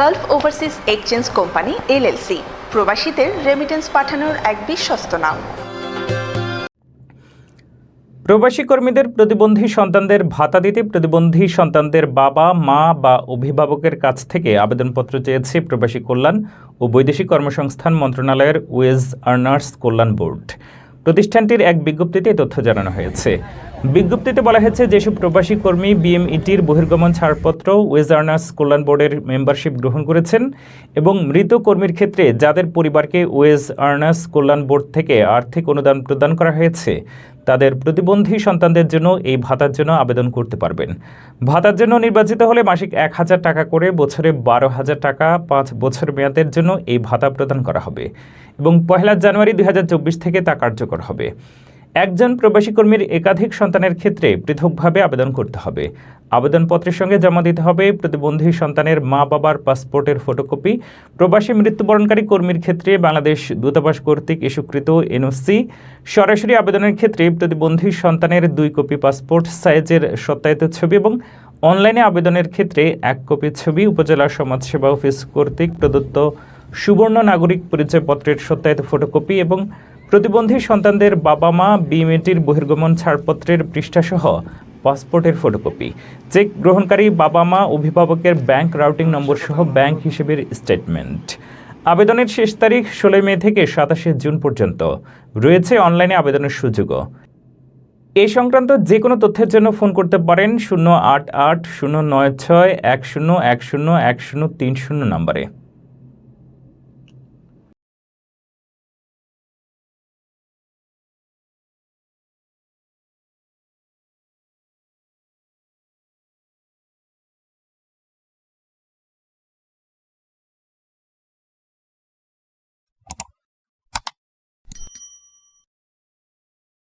Gulf overseas exchange company LLC প্রবাসীদের remittance পাঠানোর এক বিশ্বস্ত নাম। প্রবাসী কর্মীদের প্রতিবন্ধী সন্তানদের ভাতা দিতে প্রতিবন্ধী সন্তানদের বাবা, মা বা অভিভাবকের কাছ থেকে আবেদনপত্র চেয়েছে প্রবাসী কল্যাণ ও বৈদেশিক কর্মসংস্থান মন্ত্রণালয়ের ওয়েজ আর্নার্স কল্যাণ বোর্ড। প্রতিষ্ঠানটির এক বিজ্ঞপ্তিতে তথ্য জানানো হয়েছে। বিজ্ঞপ্তিতে বলা হয়েছে, যেসব প্রবাসী কর্মী বিএমইটির বহির্গমন ছাড়পত্র ওয়েজ আর্নার্স কল্যাণ বোর্ডের মেম্বারশিপ গ্রহণ করেছেন এবং মৃত কর্মীর ক্ষেত্রে যাদের পরিবারকে ওয়েজ আর্নার্স কল্যাণ বোর্ড থেকে আর্থিক অনুদান প্রদান করা হয়েছে, তাদের প্রতিবন্ধী সন্তানদের জন্য এই ভাতার জন্য আবেদন করতে পারবেন। ভাতার জন্য নির্বাচিত হলে মাসিক এক হাজার টাকা করে বছরে বারো হাজার টাকা পাঁচ বছর মেয়াদের জন্য এই ভাতা প্রদান করা হবে এবং পয়লা জানুয়ারি দুই হাজার চব্বিশ থেকে তা কার্যকর হবে। একজন প্রবাসী কর্মীর একাধিক সন্তানের ক্ষেত্রে পৃথকভাবে আবেদন করতে হবে। আবেদনপত্রের সঙ্গে জমা দিতে হবে প্রতিবন্ধী সন্তানের মা বাবার পাসপোর্টের ফটোকপি। প্রবাসী মৃত্যুবরণকারী কর্মীর ক্ষেত্রে বাংলাদেশ দূতাবাস কর্তৃক ইস্যুকৃত এনওসি। সরাসরি আবেদনের ক্ষেত্রে প্রতিবন্ধী সন্তানের দুই কপি পাসপোর্ট, সাইজের সত্যায়িত ছবি এবং অনলাইনে আবেদনের ক্ষেত্রে এক কপি ছবি উপজেলা সমাজসেবা অফিস কর্তৃক প্রদত্ত সুবর্ণ নাগরিক পরিচয়পত্রের সত্যায়িত ফটোকপি এবং প্রতিবন্ধী সন্তানদের বাবা মা বিএমএটির বহির্গমন ছাড়পত্রের পৃষ্ঠাসহ পাসপোর্টের ফটোকপি। চেক গ্রহণকারী বাবা মা অভিভাবকের ব্যাংক রাউটিং নম্বর সহ ব্যাংক হিসেবের স্টেটমেন্ট। আবেদনের শেষ তারিখ ষোলোই মে থেকে সাতাশে জুন পর্যন্ত। রয়েছে অনলাইনে আবেদনের সুযোগও। এ সংক্রান্ত যে কোনো তথ্যের জন্য ফোন করতে পারেন শূন্য আট আট শূন্য নয় ছয় এক শূন্য এক শূন্য এক শূন্য তিন শূন্য নম্বরে।